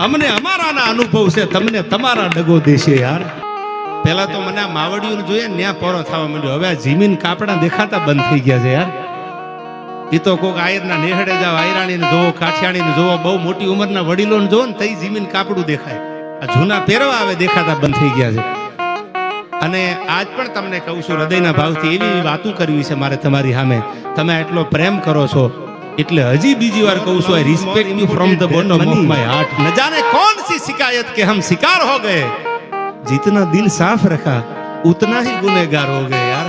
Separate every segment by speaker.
Speaker 1: અમને અમારાના અનુભવ છે, તમને તમારા ડગો દેશે યાર. પેલા તો મને આ માવડિયું જોઈએ ન્યા પોરો થવા માંડ્યો. હવે આ જીમીન કાપડા દેખાતા બંધ થઈ ગયા છે યાર. એ તો કોક આયરના નેહડે જાવ આયરાણીને જોવો, કાઠિયાણીને જોવો, બહુ મોટી ઉંમરના વડીલોને જોવો ને તઈ જીમીન કાપડું દેખાય. આ જૂના પહેરવા આવે દેખાતા બંધ થઈ ગયા છે. અને આજ પણ તમને કહું છું, હૃદયના ભાવથી એવી વાતો કરવી છે મારે તમારી સામે. તમે આટલો પ્રેમ કરો છો. એટલે હજી બીજી વાર કહું છું respect you from the bottom of my heart ન જાને કોણ સી શિકાયત કે હમ શિકાર હો ગયે? જીતના દિલ સાફ રખા ઉતના હી ગુનેગાર હો ગયે યાર.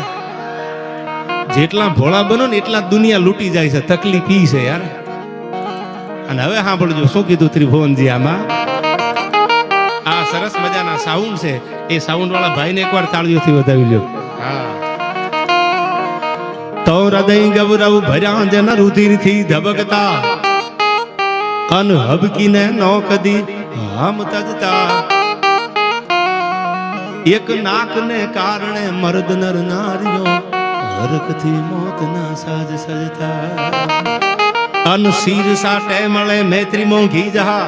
Speaker 1: જેટલા ભોળા બનો ને એટલા દુનિયા લૂટી જાય છે તકલીફ ઈ છે યાર. અને હવે સાંભળજો શું કીધું ત્રિભુવનજી આમાં? આ સરસ મજાના સાઉન્ડ છે. એ સાઉન્ડ વાળા ભાઈને એકવાર તાળીઓથી વધાવી લ્યો. હા. હૃદય ગૌરવ ભર્યા જન રુધિરથી ધબકતા. અન હબકીને નો કદી હામ તજતા. એક નાકને કારણે મર્દ નર નારીઓ હરખથી મોતના સાજ સજતા. અન શીર સાટે મળે મૈત્રી મોંઘી જહા.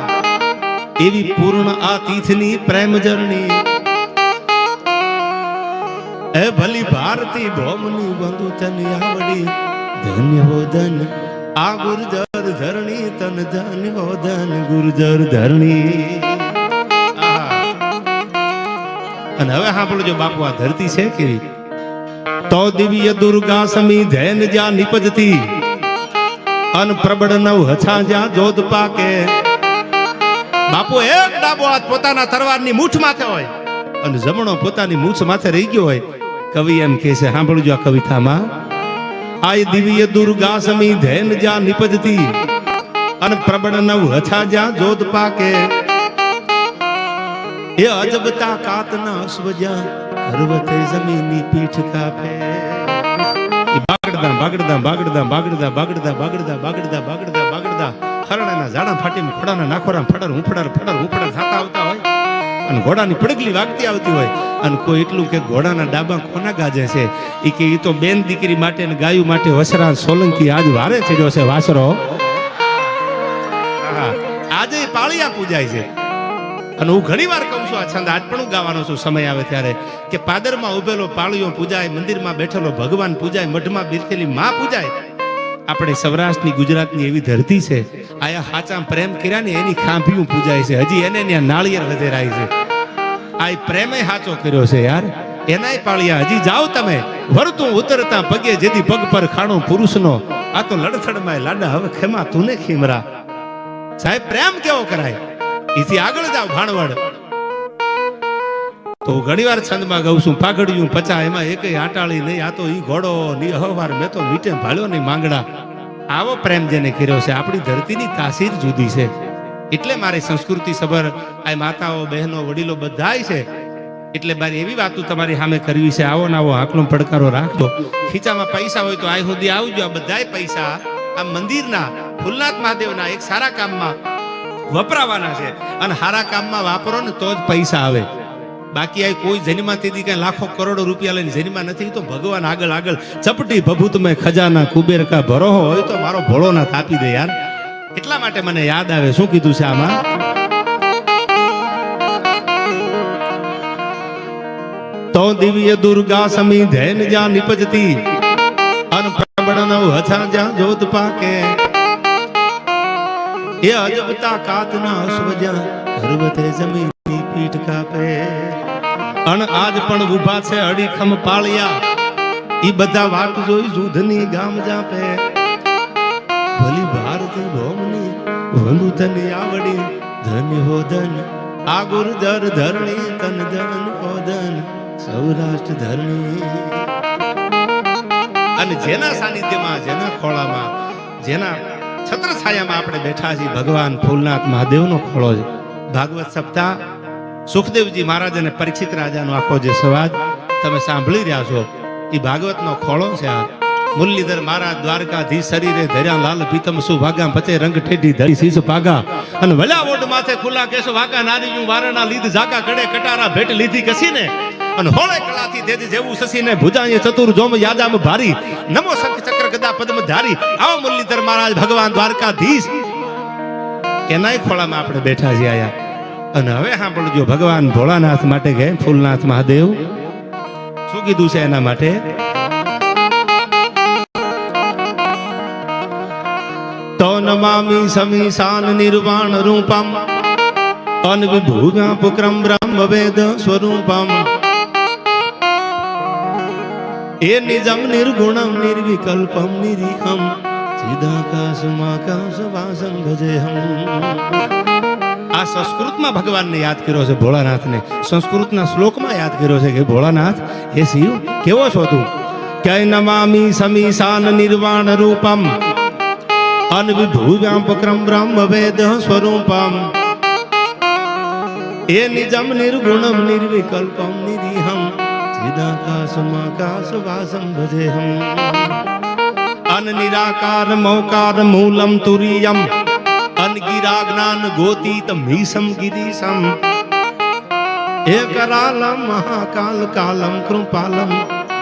Speaker 1: એવી પૂર્ણ આ તીથની પ્રેમ જરણી. એ ભલી ભારતી ભોમની બંધુ તન આવડી ધન્ય હો ધન, આ ગુર્જર ધરણી, તન ધન્ય હો ધન, ગુર્જર ધરણી. અને હવે સાંભળજો બાપુ, આ ધરતી છે કે તો દિવ્ય દુર્ગા સમી ધૈન જ્યાં નિપજતી, અન પ્રબળ નવ હછા જ્યાં જોધ પાકે. બાપુ, એક ડાબો હાથ પોતાના તરવારની મૂઠ માથે હોય, અને જમણો પોતાની મૂછ માથે રહી ગયો હોય. કવિ એમ કહે છે. સાંભળજો આ કવિતામાં. આય દિવ્ય દુર્ગા સમી ધૈન જા નિપજતી, અને પ્રબળ નવ હછા જા જોત પાકે. એ અજબતા કાતના અશ્વજા પર્વતે જમીની પીઠ કાપે. એ બાગડદા બાગડદા બાગડદા બાગડદા બાગડદા બાગડદા બાગડદા બાગડદા હરણાના ઝાડા ફાટીને ખોડાના નાખોરા ફડર, હુંફડર ફડર, હુંફડર થતા આવતા હોય. અને ઘોડાની પડગલી વાગતી આવતી હોય. અને કોઈ એટલું કે ઘોડાના ડાબા કોના ગાજે છે. એ કે એ તો બેન દીકરી માટે ને ગાયું માટે વસરા સોલંકી આજ વારે ચડ્યો છે વાસરો. આજે પાળિયા પૂજાય છે. અને હું ઘણી વાર કહું છું, આ છંદ આજ પણ હું ગાવાનો છું, સમય આવે ત્યારે, કે પાદરમાં ઉભેલો પાળિયો પૂજાય, મંદિરમાં બેઠેલો ભગવાન પૂજાય, મઢમાં બિરખેલી માં પૂજાય. આપણે સૌરાષ્ટ્રની ગુજરાતની એવી ધરતી છે, આયા હાચા પ્રેમ કર્યા ને એની ખાંભીયું પૂજાય છે. હજી એને ત્યાં નાળિયેર વધેરાય છે. આ પ્રેમે હાચો કર્યો છે યાર. એનાય પાળ્યા. હજી જાઓ તમે. વરતું ઉતરતા પગે જેથી પગ પર ખાણો પુરુષનો. આ તો લડથડમાં લાડા. હવે ખેમા તુને ખીમરા. સાહેબ, પ્રેમ કેવો કરાય? એથી આગળ જાવ ભાણવડ. તો ઘણી વાર છંદમાં ગઉં છું પાઘડિયું પચા, એમાં એક આટાળી નહીં. આ તો ઈ ઘોડો, ની અહવાર મેં તો મીટે ભાળ્યો નહીં માંગડા. આવો પ્રેમ જેને કર્યો છે, આપણી ધરતીની તાસીર જુદી છે. એટલે મારી સંસ્કૃતિ સભર આ માતાઓ, બહેનો, વડીલો બધાય છે. એટલે મારી એવી વાતો તમારી સામે કરવી છે, આવો ને આવો આકલો પડકારો રાખજો ખીચામાં પૈસા હોય તો આ સુધી આવજો, આ બધાય પૈસા આ મંદિરના, ભૂલનાથ મહાદેવના એક સારા કામમાં વપરાવાના છે. અને સારા કામમાં વાપરો ને તો જ પૈસા આવે. બાકી આ કોઈ જન્મા તેથી કઈ લાખો કરોડો રૂપિયા લઈને જન્મા નથી, તો ભગવાન આગળ આગળ ચપટી ભભૂત મેં ખજાના કુબેર કા ભરો હોય તો મારો ભોળોનાથ આપી દે યાર. એટલા માટે મને યાદ આવે, શું કીધું છે આમાં? તો દિવ્ય દુર્ગા સમી ધૈન જ્યાં નિપજતી, અન પ્રબળ નવ હછા જ્યાં જોત પાકે. એ અજબતા કાતના અશ્વજા પર્વતે જમીનની આજ પણ ઊભા છે અડીખમ પાળિયા. ઈ બધા વાત જોઈ જુધની ગામ જાપે. ભલી ભારતી ભોમની વંદુ તને આવડી, ધન હો ધન આ ગુરજર ધરણી, તન ધન હો ધન સૌરાષ્ટ્ર ધરણી. અને જેના સાનિધ્યમાં, જેના ખોળામાં, જેના છત્ર છાયામાં આપણે બેઠા છીએ ભગવાન ફૂલનાથ મહાદેવનો ખોળો છે. ભાગવત સપ્તાહ સુખદેવજી મહારાજ અને પરીક્ષિત રાજાનો આખો જે સવાજ તમે સાંભળી રહ્યા છો, એ ભાગવતનો ખોળો છે આ. મુરલીધર મહારાજ દ્વારકાધીશ શરીરે ધર્યા લાલ પીતમ સુભાગા પચે રંગ ઠેઢી ધરી શીશ ભાગા અને વલા વોટ માથે ખુલ્લા કેસ વાકા નારી વારણા લીધ જાકા કડે કટારા ભેટ લીધી કસીને. અને હોળે કળાથી દેજી જેવું સસીને ભુજાએ ચતુર જોમ યાદામ ભારી. નમો શંખ ચક્ર ગદા પદ્મ ધારી. આવો મુરલીધર મહારાજ ભગવાન દ્વારકાધીશ. એનાય ખોળામાં આપણે બેઠા છીએ આયા. અને હવે સાંભળજો, ભગવાન ભોળાનાથ માટે કે ફૂલનાથ મહાદેવ. શું કીધું છે એના માટે? તો નમામિ સમીશાન નિર્વાણ રૂપમ અનવિભૂજાપુક્રમ બ્રહ્મ વેદ સ્વરૂપમ. એ નિજમ નિર્ગુણમ નિર્વિકલ્પમ નિરીહમ ચિદાકાશમાકાશ વાસં ભજેહમ આ સંસ્કૃતમાં ભગવાનને યાદ કર્યો છે ભોળાનાથને. સંસ્કૃતના શ્લોકમાં યાદ કર્યો છે કે ભોળાનાથ એ શિવ, કેવો છો તું? કય નમામી સમીશાન નિર્વાણ રૂપમ અનવિભૂજાપક્રમ બ્રહ્મ વેદ સ્વરૂપમ. એ નિજમ નિર્ગુણમ નિર્વિકલ્પમ નિરીહમ ચિદાકાશમાકાશ વાસં ભજેહમ અન નિરાકાર મૌકાર મૂલમ તુરિયમ અન ગિરા જ્ઞાન ગોતી તમીસમ ગિરીશમ એ કરાલમ, મહાકાલ, કાલમ, કૃપાલમ,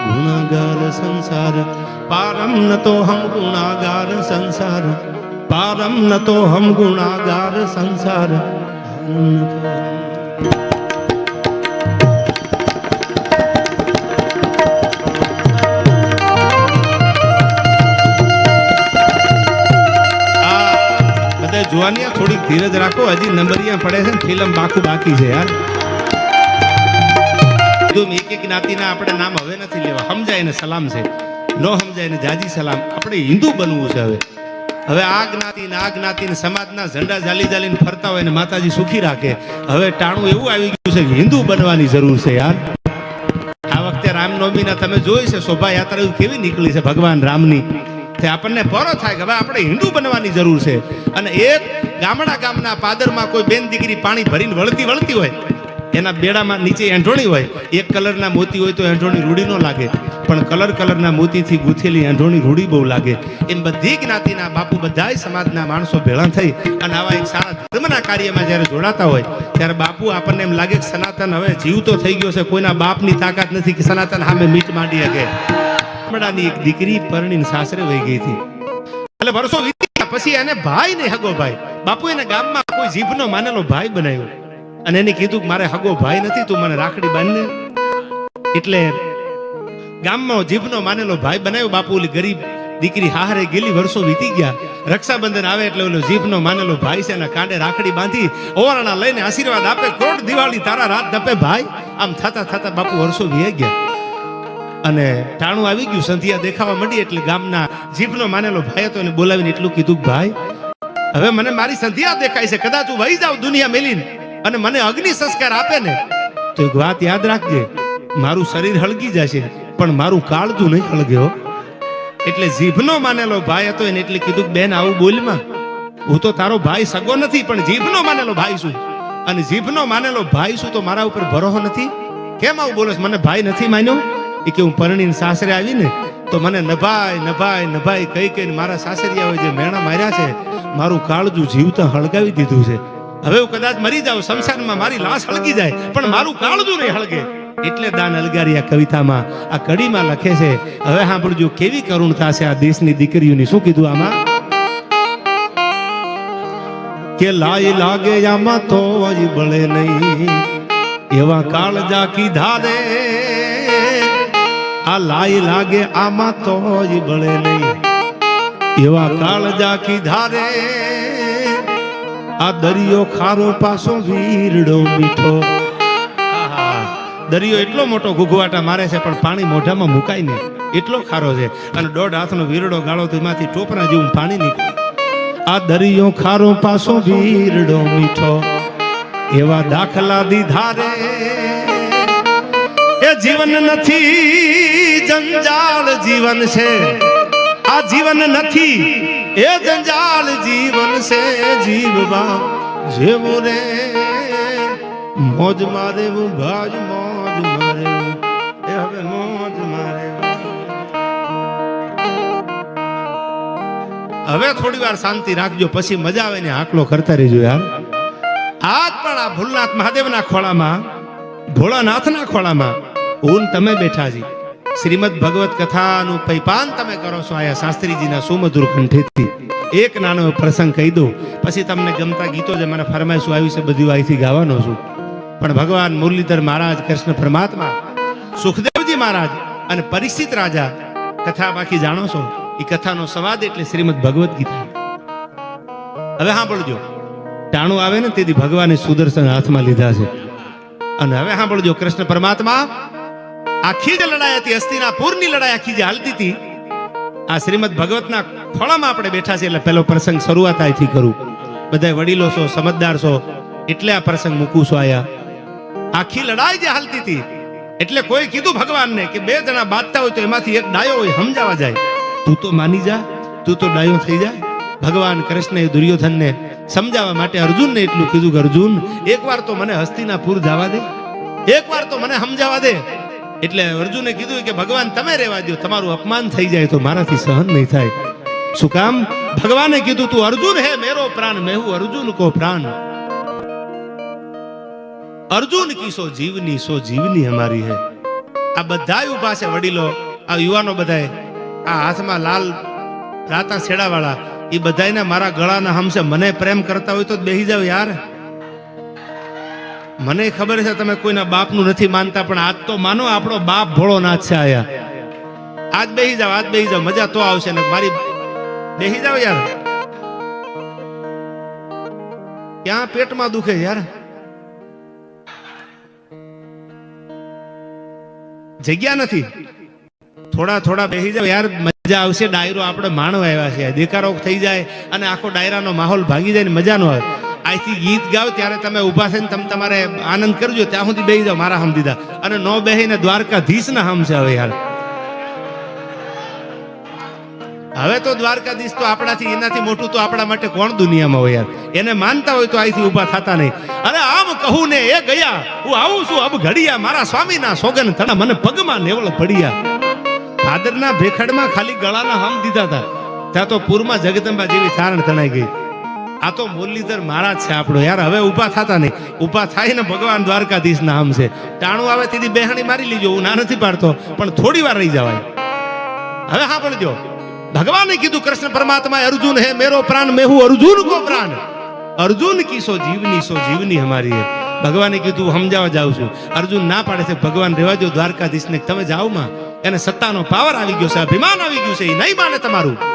Speaker 1: ગુણાગાર સંસાર. પારમ ન તો હમ ગુણાગાર સંસાર. પારમ ન તો હમ ગુણાગાર સંસાર. ન બધા જોવાની થોડીક ધીરજ રાખો, હજી નંબરિયા પડે છે ફિલ્મ બાકુ બાકી છે યાર. એક એક જ્ઞાતિના આપણે નામ હવે નથી લેવા. સમજાય ને સલામ છે. ન સમજાય ને જાજી સલામ. આપણે હિન્દુ બનવું છે હવે. હવે આ જ્ઞાતિ ને આ જ્ઞાતિ ને સમાજના ઝંડા જાલી જાલીને ફરતા હોય ને માતાજી સુખી રાખે. હવે ટાણું એવું આવી ગયું છે કે હિન્દુ બનવાની જરૂર છે યાર. આ વખતે રામનવમીના તમે જોઈ છે, શોભાયાત્રા કેવી નીકળી છે ભગવાન રામની. તે આપણને પરો થાય કે હવે આપણે હિન્દુ બનવાની જરૂર છે. અને એક ગામડા ગામના પાદરમાં કોઈ બેન દીકરી પાણી ભરીને વળતી વળતી હોય, એના બેડામાં નીચે એંઢોણી હોય, એક કલરના મોતી હોય તો એંઢોણી રૂડી ન લાગે, પણ કલર કલરના મોતીથી ગૂંથેલી એંઢોણી રૂડી બહુ લાગે. એમ બધી જ્ઞાતિના બાપુ બધાય સમાજના માણસો ભેળા થઈ અને આવા એક સારા ધર્મના કાર્યમાં જ્યારે જોડાતા હોય, ત્યારે બાપુ આપણને એમ લાગે કે સનાતન હવે જીવતો થઈ ગયો છે, કોઈના બાપની તાકાત નથી કે સનાતન સામે મીટ માંડી શકે. ગામડાની એક દીકરી પરણીને સાસરે વહી ગઈ હતી. એટલે વર્ષો વીતી પછી એને ભાઈ ને હગો ભાઈ. બાપુ એને ગામમાં કોઈ જીભનો માનેલો ભાઈ બનાવ્યો. અને એને કીધું મારે હગો ભાઈ નથી, તું મને રાખડી બાંધને. એટલે ગામમાં જીભનો માનેલો ભાઈ બનાવ્યો. બાપુ ઓલી ગરીબ દીકરી હારે ગેલી વર્ષો વીતી ગયા. રક્ષાબંધન આવે એટલે ઓલો જીભનો માનેલો ભાઈ છે, એના કાંડે રાખડી બાંધી ઓવારણા લઈને આશીર્વાદ આપે. કોટ દિવાળી તારા રાત ધપે ભાઈ. આમ થતા થતા બાપુ વર્ષો વીએ ગયા. અને ટાણું આવી ગયું, સંધિયા દેખાવા માંડી એટલે ગામના જીભનો માનેલો ભાઈ હતો એને બોલાવીને એટલું કીધું ભાઈ, હવે મને મારી સંધિયા દેખાય છે, કદાચ હું વહી જાઉં દુનિયા મેલીને અને મને અગ્નિ સંસ્કાર આપે ને. તો એક વાત યાદ રાખજે, મારું શરીર હળગી જશે, પણ મારું કાળજું નહીં હળગ્યો એટલે જીભનો માનેલો ભાઈ હતો એને એટલે કીધું બેન, આવું બોલમાં. હું તો તારો ભાઈ સગો નથી, પણ જીભનો માનેલો ભાઈ છું. અને જીભનો માનેલો ભાઈ છું તો મારા ઉપર ભરોસો નથી? કેમ આવું બોલો? મને ભાઈ નથી માન્યો? એ કે હું પરણીને સાસરે આવીને તો મને નભાય નભાય નભાય કઈ કઈ મારા સાસરિયાઓએ જે મેણા માર્યા છે, મારું કાળજું જીવતા હળગાવી દીધું છે. હવે હું કદાચ મરી જાઉં, સંસારમાં મારી લાશ હળગી જાય, પણ મારું કાળજું નહીં હળગે. એટલે દાન અલગારી આ કવિતામાં, આ કડીમાં લખે છે, હવે સાંભળજો, કેવી કરુણતા છે આ દેશની દીકરીઓની. શું કીધું આમાં? કે લાય લાગે આમાં તો બળે નહીં, એવા કાળજા કીધા રે આ લાય લાગે આમાં તોય બળે નહીં. એવા કાળજા કીધા ધારે, આ દરિયો ખારો પાસો વીરડો મીઠો. દરિયો એટલો મોટો ઘૂઘવાટા મારે છે, પણ પાણી મોઢામાં મુકાય નહીં. એટલો ખારો છે. અને દોઢ હાથનો વીરડો ગાળો તો એમાંથી ટોપરા જેવું પાણી નીકળે. આ દરિયો ખારો પાસો વીરડો મીઠો. એવા દાખલા દીધા રે એ જીવન નથી, જંજાળ જીવન છે. આ જીવન નથી, એ જંજાળ જીવન છે. જીવવા જેવું રે, મોજ મારે હું ભાજ મોજ મારે એ હવે મોજ મારે હવે થોડી વાર શાંતિ રાખજો, પછી મજા આવે ને આકલો કરતા રહેજો યાર આજ પણ આ ભૂલનાથ મહાદેવના ખોળામાં, ભોળાનાથના ખોળામાં હું તમે બેઠા છી શ્રીમદ ભગવત કથાનું પૈપાન તમે કરો છો આયા શાસ્ત્રીજીના સુમધુર કંઠેથી. એક નાનો પ્રસંગ કહી દઉં. પછી તમને ગમતા ગીતો જે મને ફરમાઈશું આવ્યું છે, બધું અહીંથી ગાવાનો છું. પણ ભગવાન મુરલીધર મહારાજ, કૃષ્ણ પરમાત્મા, સુખદેવજી મહારાજ અને પરિસ્થિત રાજા કથા બાકી જાણો છો એ કથાનો સંવાદ એટલે શ્રીમદ ભગવદ્ ગીતા. હવે સાંભળજો. ટાણું આવે ને તેથી ભગવાને સુદર્શન હાથમાં લીધા છે. અને હવે સાંભળજો, કૃષ્ણ પરમાત્મા આખી જ લડાઈ હતી હસ્તિનાપુરની લડાઈ આખી જે હાલતી હતી. આ શ્રીમદ ભગવતના ખોળામાં આપણે બેઠા છે એટલે પેલો પ્રસંગ શરૂઆત અહીંથી કરું. બધા વડીલો છો, સમજદાર છો, એટલે આ પ્રસંગ મૂકું છું આયા. આખી લડાઈ જે હાલતી હતી, એટલે કોઈ કીધું ભગવાનને કે બે જણા બાંધતા હોય તો એમાંથી એક ડાયો હોય, સમજાવા જાય. તું તો માની જા, તું તો ડાયો થઈ જા. ભગવાન કૃષ્ણએ દુર્યોધનને સમજાવવા માટે અર્જુનને એટલું કીધું કે, અર્જુન, એકવાર તો મને હસ્તિનાપુર જવા દે. એકવાર તો મને સમજાવવા દે. એટલે અર્જુને કીધું કે, ભગવાન, તમે રહેવા દો તમારું અપમાન થઈ જાય તો મારાથી સહન નહીં થાય. શું કામ? ભગવાને કીધું, તું અર્જુન હે, મેરો પ્રાણ, મેં અર્જુન કો પ્રાણ. અર્જુન કી સો જીવની સો જીવની અમારી હે. આ બધા ઊભા છે વડીલો, આ યુવાનો બધાએ આ હાથમાં લાલ રાતા છેડાવાળા એ બધાને મારા ગળાના હમશે. મને પ્રેમ કરતા હોય તો બેહી જાવ યાર. મને ખબર છે તમે કોઈના બાપનું નથી માનતા, પણ આજ તો માનો આપણો બાપ ભોળો નાથ છે આયા. આજ બેહી જાવ આજ બેહી જાવ મજા તો આવશે ને. મારી બેહી જાવ યાર. ક્યાં પેટમાં દુખે યાર? જગ્યા નથી. થોડા થોડા બેસી જાવ યાર, મજા આવશે. ડાયરો આપણે માણવા આવ્યા છે દેકારો થઈ જાય અને આખો ડાયરાનો માહોલ ભાગી જાય ને મજા ન આવે. અહીંથી ગીત ગાવ ત્યારે તમે ઊભા થઈને તમે તમારે આનંદ કરજો. ત્યાં સુધી બેસી જાઓ, મારા હમ દીધા અને નો બેહીને દ્વારકાધીશ ના હમ છે હવે યાર. હવે તો દ્વારકાધીશ તો આપણાથી, એનાથી મોટું તો આપણા માટે કોણ દુનિયામાં હોય યાર? એને માનતા હોય તો અહીંથી ઊભા થતા નહીં. અરે આમ કહું ને એ ગયા, હું આવું છું અબ ઘડિયા, મારા સ્વામીના સોગન થડા મને પગમાં નેવળ પડ્યા. ભાદરના ભેખડમાં ખાલી ગળાના હમ દીધા હતા. ત્યાં તો પૂરમાં જગદંબા જેવી સારણ તણાઈ ગઈ. આ તો મુરલીધર મહારાજ છે આપણો યાર. હવે ઊભા થતા નહીં. ઊભા થાય ને ભગવાન દ્વારકાધીશ નામ છે. ટાણું આવે તેથી બેહણી મારી લીજો, હું ના નથી પાડતો. પણ થોડી વાર રહી જવાય. હવે હા પણ જો ભગવાને કીધું, કૃષ્ણ પરમાત્મા અર્જુન હે મેરો પ્રાણ, મેં હું અર્જુન કો પ્રાણ? અર્જુન કીસો જીવની સો જીવની હમારી હે. ભગવાને કીધું સમજાવવા જાઉં છું. અર્જુન ના પાડે છે. ભગવાન રહેવા દો દ્વારકાધીશને. તમે જાઓ માં. એને સત્તાનો પાવર આવી ગયો છે, અભિમાન આવી ગયું છે. એ નહીં માને તમારું.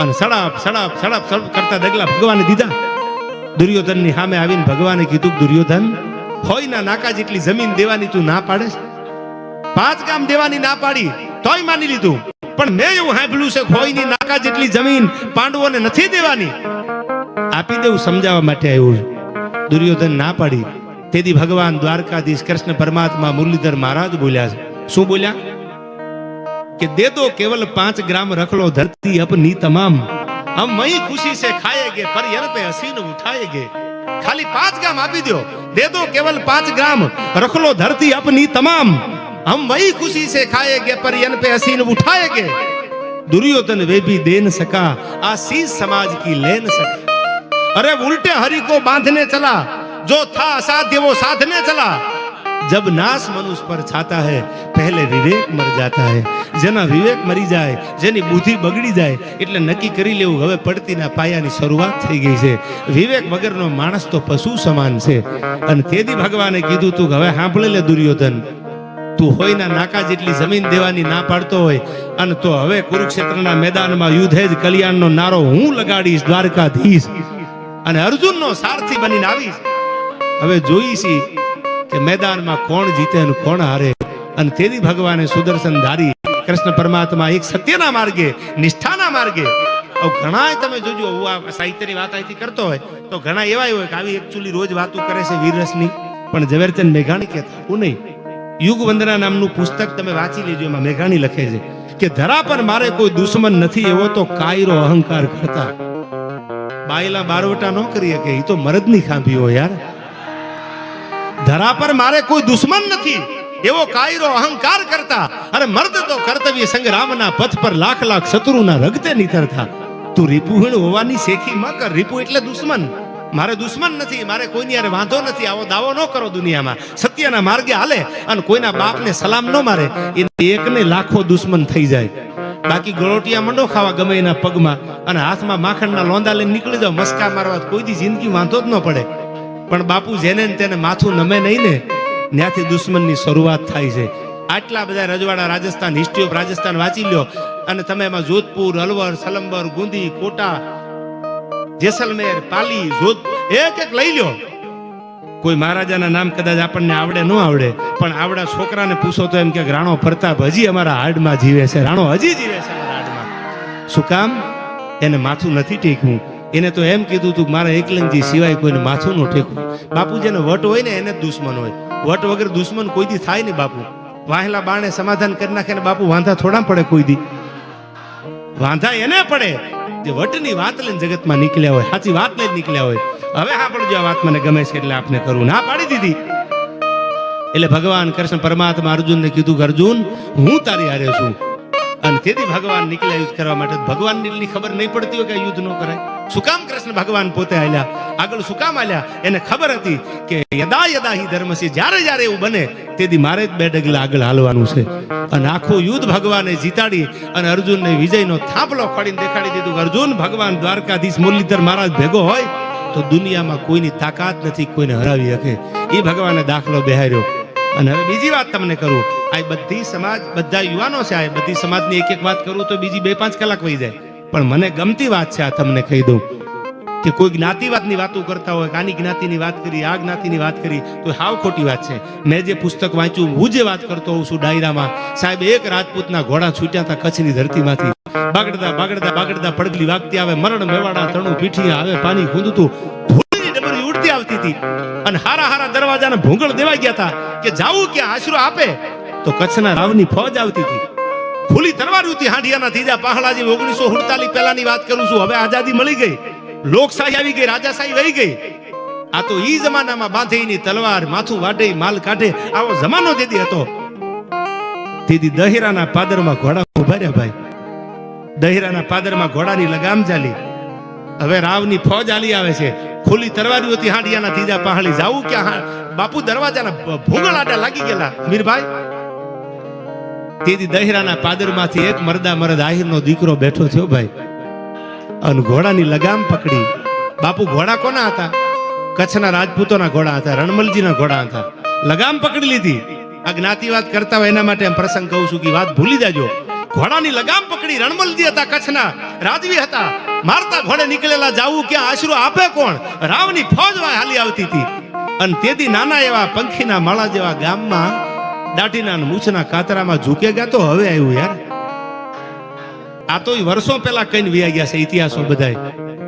Speaker 1: અને સડપ સડપ સડપ સડપ કરતા ડગલા ભગવાને દીધા. દુર્યોધનની સામે આવીને ભગવાને કીધું દુર્યોધન હોયના નાકા જેટલી જમીન દેવાની તું ના પાડે પાંચ ગામ દેવાની ના પાડી, તોય માની લીધું. પણ મેં એવું સાંભળ્યું છે ખોઈની નાકા જેટલી જમીન પાંડવોને નથી દેવાની. આપી દેવું સમજાવવા માટે આવ્યું દુર્યોધન ના પાડી. તેથી ભગવાન દ્વારકાધીશ કૃષ્ણ પરમાત્મા મુરલીધર મહારાજ બોલ્યા છે. શું બોલ્યા? कि दे दो केवल पाँच ग्राम रख लो धरती अपनी तमाम। हम वही खुशी से खाएँगे पर यर पे हसीन उठाएँगे। खाली पाँच ग्राम आप दो दे दो केवल पाँच ग्राम रख लो धरती अपनी तमाम। हम वही खुशी से खाएँगे पर यन पे हसीन उठाएँगे। दुर्योधन वे भी दे न सका आशीष समाज की ले न सका। अरे उल्टे हरि को बांधने चला, जो था असाध्य वो साधने चला। જબ નાશ મનુષ્ય પર છાતા હે પહેલે વિવેક મર જાતા હે જેના વિવેક મરી જાય જેની બુદ્ધિ બગડી જાય એટલે નક્કી કરી લેવું હવે પડતીના પાયાની શરૂઆત થઈ ગઈ છે વિવેક વગરનો માણસ તો પશુ સમાન છે। અને તેથી ભગવાને કીધું તું હવે સાંભળે લે દુર્યોધન, તું હોય ના નાકા જેટલી જમીન દેવાની ના પાડતો હોય, અને તો હવે કુરુક્ષેત્રના મેદાનમાં યુદ્ધે જ કલ્યાણનો નારો હું લગાડીશ, દ્વારકાધીશ, અને અર્જુનનો સારથી બનીને આવીશ. હવે જોઈશી કે મેદાનમાં કોણ જીતે અને કોણ હારે. અને તેથી ભગવાને સુદર્શન ધારી કૃષ્ણ પરમાત્મા એક સત્યના માર્ગે, નિષ્ઠાના માર્ગે. ઘણા તમે જોજો, હું આ સાહિત્યની વાત અહીંથી કરતો હોય, તો ઘણા એવા હોય કે આવી એકચ્યુઅલી રોજ વાતો કરે છે વીરરસની. પણ ઝવેરચંદ મેઘાણી કહેતા હું નહીં. યુગ વંદના નામનું પુસ્તક તમે વાંચી લેજો, એમાં મેઘાણી લખે છે કે, ધરા પર મારે કોઈ દુશ્મન નથી, એવો તો કાયરો અહંકાર કરતા બાયલા બારવટા ન કરીએ કે એ તો મરદની ખાંભી હોય યાર. ધરા પર મારે કોઈ દુશ્મન નથી. એવો કાયરો અહંકાર કરતા અરે મર્દ તો કર્તવ્ય સંગ્રામના પથ પર લાખ લાખ શત્રુના રગતે નીતરતા. તું રીપુહીણ હોવાની શેખી ન કર. રીપુ એટલે દુશ્મન. મારે દુશ્મન નથી. મારે કોઈની હારે વાંધો નથી. આવો દાવો ન કરો દુનિયામાં. સત્યના માર્ગે હાલે અને કોઈના બાપને સલામ ન મારે. એ એકને લાખો દુશ્મન થઈ જાય. બાકી ગળોટિયા મંડો ખાવા ગમે એના પગમાં અને હાથમાં માખણના લોંદા લઈને નીકળી જાવ મસ્કા મારવા કોઈ દી જિંદગી વાંધો જ ન પડે. પણ બાપુ જેને તેને માથું નમે નહીં ને, ત્યાંથી દુશ્મનની શરૂઆત થાય છે. આટલા બધા રજવાડા રાજસ્થાન હિસ્ટ્રી ઓફ રાજસ્થાન વાંચી લ્યો. અને તમે એમાં જોધપુર, અલવર, સલંબર, ગુંદી, કોટા, જેસલમેર, પાલી, જોધ, એક એક લઈ લ્યો. કોઈ મહારાજાના નામ કદાચ આપણને આવડે, ન આવડે, પણ આવડા છોકરાને પૂછો તો એમ કે રાણો પ્રતાપ હજી અમારા હાડમાં જીવે છે. રાણો હજી જીવે છે અમારા હાડમાં. શું કામ? એને માથું નથી ટેકવું એને તો એમ કીધું તું મારા એકલંગજી સિવાય કોઈને માથું નો ટેકવું બાપુ જેને વટ હોય ને એને દુશ્મન હોય. વટ વગર દુશ્મન કોઈ દી થાય નહીં બાપુ. વાહેલા બાણે સમાધાન કરી નાખે ને બાપુ વાંધા થોડા પડે કોઈ દી વાંધા એને પડે. જે વટની વાત લઈને જગતમાં નીકળ્યા હોય, સાચી વાત લઈને નીકળ્યા હોય. હવે સાંભળજો આ વાત મને ગમે છે એટલે આપને કરું. ના પાડી દીધી. એટલે ભગવાન કૃષ્ણ પરમાત્મા અર્જુનને કીધું અર્જુન, હું તારી હારે છું. અને તેથી ભગવાન નીકળ્યા યુદ્ધ કરવા માટે. ભગવાનની ખબર નહીં પડતી હોય કે યુદ્ધ ન કરાય. શું કામ કૃષ્ણ ભગવાન પોતે આલ્યા આગળ શું કામ એને ખબર હતી કે યદા યદા હિ છે જ્યારે જ્યારે એવું બને, તેથી મારે જ બે ડગલા આગળ હાલવાનું છે. અને આખું યુદ્ધ ભગવાને જીતાડી અને અર્જુનને વિજયનો થાંભલો ફાડીને દેખાડી દીધું. અર્જુન ભગવાન દ્વારકાધીશ મુરલીધર મહારાજ ભેગો હોય, તો દુનિયામાં કોઈની તાકાત નથી, કોઈને હરાવી શકે. એ ભગવાને દાખલો બેહાર્યો. અને હવે બીજી વાત તમને કરું. આ બધી સમાજ, બધા યુવાનો છે, આ બધી સમાજની એક એક વાત કરું તો બીજી બે પાંચ કલાક વહી જાય. પણ મને ગમતી વાત છે, આ તમને કહી દઉં, કે કોઈ જ્ઞાતિવાદની વાતો કરતા હોય આની જ્ઞાતિની વાત કરી, આ જ્ઞાતિની વાત કરી, તો હાવ ખોટી વાત છે. મેં જે પુસ્તક વાંચ્યું, હું જે વાત કરતો હોઉં છું ડાયરામાં, સાહેબ, એક રાજપૂતના ઘોડા છૂટ્યા હતા કચ્છની ધરતીમાંથી. બાગડતા બાગડતા બાગડતા પડગલી વાગતી આવે, મરણ મેવાડા, તણું પીઠી આવે, પાણી ખૂંદતું ધૂળની ડબરી ઉડતી આવતી હતી. અને હારા હારા દરવાજાને ભૂંગળ દેવાઈ ગયા હતા, કે જાવું કે આશરો આપે? તો કચ્છના રાવની ફોજ આવતી હતી. ખુલ્લી તલવાર હતી, હાંડિયાના ત્રીજા જેવી ઓગણીસો સુડતાલીસ પહેલાની વાત કરું છું. હવે આઝાદી મળી ગઈ. લોકશાહી આવી ગઈ, રાજાશાહી વહી ગઈ. આ તો ઈ જમાનામાં બાંધેની તલવાર, માથું વાઢે, માલ કાઢે. આવો જમાનો તેથી હતો. તેથી દહેરાના પાદરમાં ઘોડા ઊભા ભાઈ. દહેરાના પાદરમાં ઘોડાની લગામ ચાલી. હવે રાવની ફોજ આલી આવે છે. ખુલ્લી તરવારી હતી, હાંડિયાના ત્રીજા પહાડી જાવું ક્યાં? બાપુ દરવાજાના ભૂગળ આડા લાગી ગયેલા. મીરભાઈ તેથી દહેરાના પાદરમાંથી એક મરદા મરદ આહિરનો દીકરો બેઠો થયો ભાઈ. અને ઘોડાની લગામ પકડી. બાપુ, ઘોડા કોના હતા? કચ્છના રાજપૂતોના ઘોડા હતા, રણમલજીના ઘોડા હતા. લગામ પકડી લીધી. આ જ્ઞાતિવાદ કરતા હોય એના માટે પ્રસંગ કહું છું કે વાત ભૂલી જાજો. ઘોડાની લગામ પકડી રણમલજી હતા, કચ્છના રાજવી હતા. મારતા ઘોડે નીકળેલા જાવું ક્યાં આશરો આપે કોણ? રાવની ફોજ હાલી આવતી હતી. અને તેથી નાના એવા પંખીના માળા જેવા ગામમાં અને મૂછના કાતરામાં ઝૂકે ગયા તો હવે આવ્યું યાર. આ તો વર્ષો પહેલા કઈ વ્યા ગયા છે ઇતિહાસો બધાય.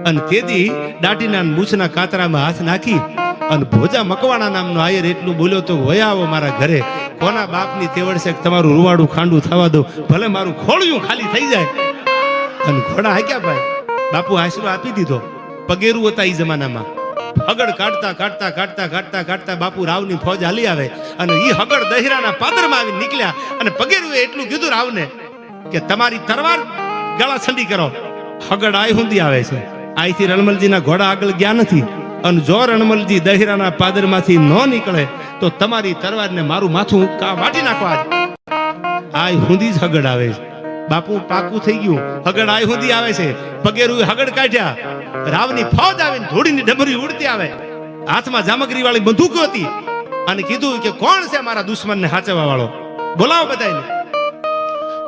Speaker 1: અને તેથી દાઢીના મૂછના કાતરામાં હાથ નાખી અને ભોજા મકવાણા નામનો આયર એટલું બોલ્યો તો વયા આવો મારા ઘરે. કોના બાપની તેવડ છે તમારું રૂવાડું ખાંડું થવા દો. ભલે મારું ખોળિયું ખાલી થઈ જાય. અને ઘોડા હાક્યા ભાઈ. બાપુ આશરો આપી દીધો. પગેરું હતા એ જમાનામાં. હગડ કાઢતા કાઢતા કાઢતા કાઢતા કાઢતા બાપુ રાવની ફોજ હાલી આવે અને એ હગડ દહેરાના પાદરમાં આવી નીકળ્યા અને પગેરુએ એટલું કીધું રાવને કે તમારી તરવાર ગળા છંડી કરો. હગડ આય હુંદી આવે છે. આઈથી રણમલજીના ઘોડા આગળ ગયા નથી અને જો રણમલજી દહેરાના પાદરમાંથી ન નીકળે તો તમારી તરવારને મારું માથું કા વાટી નાખવા આય હુંદી જ હગડ આવે છે. બાપુ પાકું થઈ ગયું. હગડ આય હુંદી આવે છે. પગેરું હગડ કાઢ્યા. રાવની ફોજ આવીને ધોડીની ડમરી ઉડતી આવે. હાથમાં જામગરી વાળી બંદૂક હતી અને કીધું કે કોણ છે મારા દુશ્મનને હાચવા વાળો? બોલાવો બધાને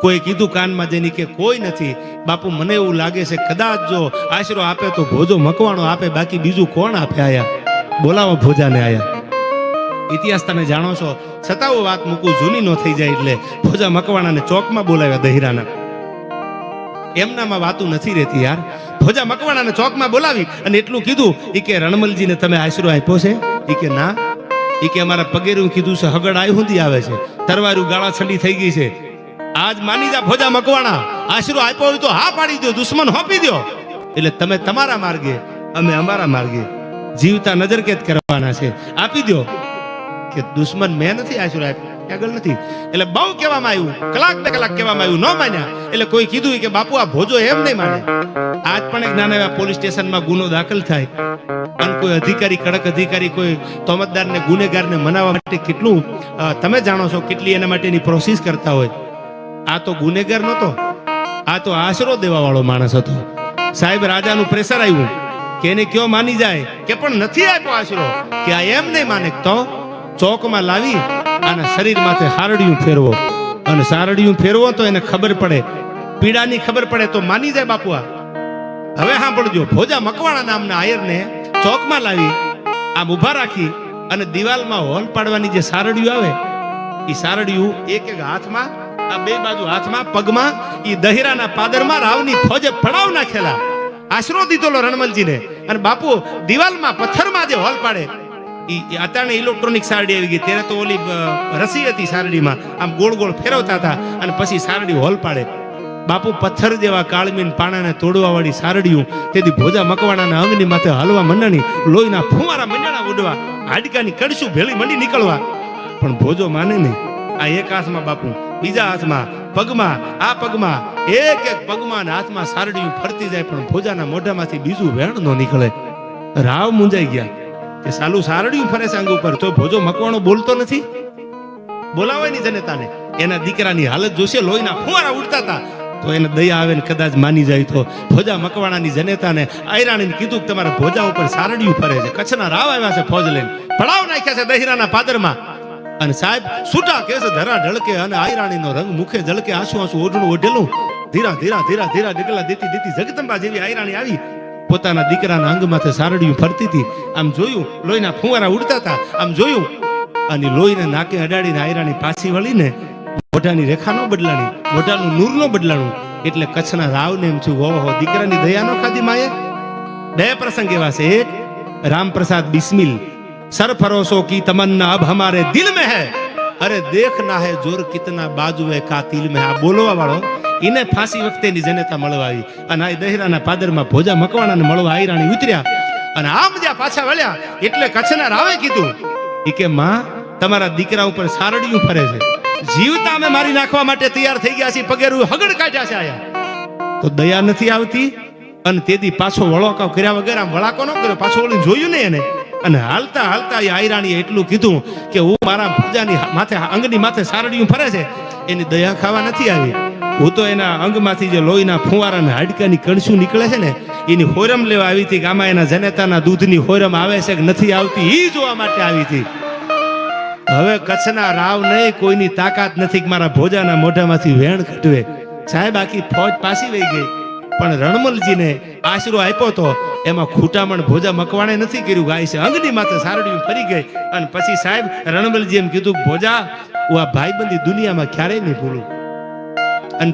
Speaker 1: કોઈ કીધું કાનમાં જઈને કે કોઈ નથી. બાપુ, મને એવું લાગે છે કદાચ જો આશરો આપે તો ભોજો મકવાણો આપે, બાકી બીજું કોણ આપે આયા? બોલાવો ભોજાને આયા. ઇતિહાસ તમે જાણો છો છતાં હું વાત મૂકું, જૂની નો થઈ જાય એટલે ભોજા મકવાણાને ચોકમાં બોલાવ્યા દહીરાના. એમનામાં વાતું નથી રહેતી યાર. ભોજા મકવાણાને ચોકમાં બોલાવી અને એટલું કીધું એ કે રણમલજીને તમે આશરો આપ્યો છે? ઈ કે, ના. એ કે, અમારા પગેરું કીધું છે, હગડ આય સુધી આવે છે. તરવારું ગાળા છંડી થઈ ગઈ છે. આજ માની જા ભોજા મકવાણા. આશરો આપ્યો હોય તો હા પાડી દો દુશ્મન હોપી દો એટલે તમે તમારા માર્ગે, અમે અમારા માર્ગે જીવતા નજરકેદ કરવાના છે. આપી દો કે દુશ્મન મેં નથી આશરો આપ્યો. આગળ નથી. એટલે બહુ કહેવામાં આવ્યું, કલાક બે કલાક કહેવામાં આવ્યું, ન માન્યા. એટલે કોઈ કીધું કે બાપુ, આ ભોજો એમ નહીં માને. આજ પણ એક નાના એવા પોલીસ સ્ટેશનમાં ગુનો દાખલ થાય. અને કોઈ અધિકારી, કડક અધિકારી, કોઈ તોમતદારને, ગુનેગારને મનાવવા માટે કેટલું તમે જાણો છો કેટલી એના માટેની પ્રોસેસ કરતા હોય. આ તો ગુનેગાર નહોતો. આ તો આશરો દેવા વાળો માણસ હતો. સાહેબ, રાજાનું પ્રેશર આવ્યું કે એને કયો માની જાય, કે પણ નથી આપ્યો આશરો, કે આ એમ નહીં માને. તો ચોકમાં લાવી આના શરીર માથે હારડિયું ફેરવો. અને સારડિયું ફેરવો તો એને ખબર પડે. પીડાની ખબર પડે તો માની જાય બાપુ આ. હવે સાંભળજો, ભોજા મકવાણા નામના આયરને ચોકમાં લાવી, આમ ઊભા રાખી અને દિવાલમાં હોલ પાડવાની જે સારડિયું આવે એ સારડિયું એક એક હાથમાં, આ બે બાજુ હાથમાં, પગમાં એ દહેરાના પાદરમાં રાવની ફોજે પડાવ નાખેલા. આશરો દીધોલો રણમલજીને. અને બાપુ, દિવાલમાં પથ્થરમાં જે હોલ પાડે અત્યારે ઇલેક્ટ્રોનિક સારડી આવી ગઈ. ત્યારે તો ઓલી રસી હતી સારડીમાં. આમ ગોળ ગોળ ફેરવતા હતા અને પછી સારડી હોલ પાડે. બાપુ પથ્થર જેવા કાળમીન પાણાને તોડવા વાળી સારડીયું તેથી ભોજા મકવાણાના અંગની માથે હલવા મંડાણી, લોહીના ફુવારા મંડાણા ઉડવા, હાડકાની કડશું ભેળી મંડી નીકળવા. પણ ભોજો માને નહીં. આ એક હાથમાં બાપુ, બીજા હાથમાં પગમાં, આ પગમાં, એક એક પગમાં અને હાથમાં સારડીયું ફરતી જાય, પણ ભોજાના મોઢામાંથી બીજું વેણ નો નીકળે. રાવ મુંજાઈ ગયા. કે સાલું સારડિયું ફરે છે અંગ ઉપર. તો ભોજો મકવાણો બોલતો નથી? બોલાવાની જનતાને. એના દીકરાની હાલત જોશે, લોહીના ફુવારા ઉડતા હતા તો એને દયા આવે ને કદાચ માની જાય તો ભોજા મકવાણાની જનેતાને આયરાણીને કીધું કે તમારા ભોજા ઉપર સારડિયું ફરે છે. કચ્છના રાવ આવ્યા છે ફોજ લઈને. પડાવ નાખ્યા છે દહીરાના પાદરમાં. અને સાહેબ છૂટા કેસ ધરા ઢળકે અને આયરાણીનો રંગ મુખે ઝળકે આંસુ આંસુ ઓઢણું ઓઢેલું. ધીરા ધીરા ધીરા ધીરા ડગલા દેતી દેતી જગદંબા જેવી આયરાણી આવી. પોતાના દીકરાના અંગ માથે સારડિયું ફરતી હતી. આમ જોયું, લોહીના ફુવારા ઉડતા હતા. આમ જોયું, અને લોહીને નાકે અડાડીને આયરાની પાછી વળીને મોઢાની રેખા બદલાણી, મોઢાનું નૂર બદલાણું. એટલે કચ્છના રાવને એમ થયું, ઓહો દીકરાની દયા ન ખાધી માએ? બે પ્રસંગ એવા છે. એક, રામપ્રસાદ બિસ્મિલ સરફરોશો કી તમન્ના, અબ હમારે દિલ મે હે. અરે દેખ ના હે જોર, કિતના બાજુ હે કાતિલ મે આ બોલવા વાળો એને ફાંસી વખતેની જનતા મળવા આવી અને આ દહેરાના પાદરમાં ભોજા મકવાણાને મળવા આયરાણી ઉતર્યા. અને આમ જ્યાં પાછા વળ્યા, એટલે કચ્છના રાવે કીધું એ કે, માં, તમારા દીકરા ઉપર સારડિયું ફરે છે. જીવતા અમે મારી નાખવા માટે તૈયાર થઈ ગયા છીએ, પગેરું હગડ કાઢ્યા છે આયા. તો દયા નથી આવતી, અને તેથી પાછો વળોકાવ કર્યા વગર આમ વળાકો ન કર્યો. પાછો વળીને જોયું ને એને. અને હાલતા હાલતા એ આયરાણીએ એટલું કીધું કે, હું મારા ભોજાની માથે, અંગની માથે સારડિયું ફરે છે. એની દયા ખાવા નથી આવી. હું તો એના અંગમાંથી જે લોહીના ફુવારા અને હાડકાની કણસું નીકળે છે ને, એની હોરમ લેવા આવી હતી ગામાં એના જનેતાના દૂધની હોરમ આવે છે કે નથી આવતી એ જોવા માટે આવી હતી. હવે કચ્છના રાવ નહીં, કોઈની તાકાત નથી કે મારા ભોજાના મોઢામાંથી વેણ કટવે સાહેબ, આખી ફોજ પાસી વહી ગઈ. પણ રણમલજીને આશરો આપ્યો તો એમાં ખૂટામણ ભોજા મકવાણે નથી કર્યું, ગાય છે. અંગની માથે સારડી ફરી ગઈ. અને પછી સાહેબ, રણમલજી એમ કીધું ભોજા, હું આ ભાઈબંધી દુનિયામાં ક્યારેય નહીં ભૂલું. અને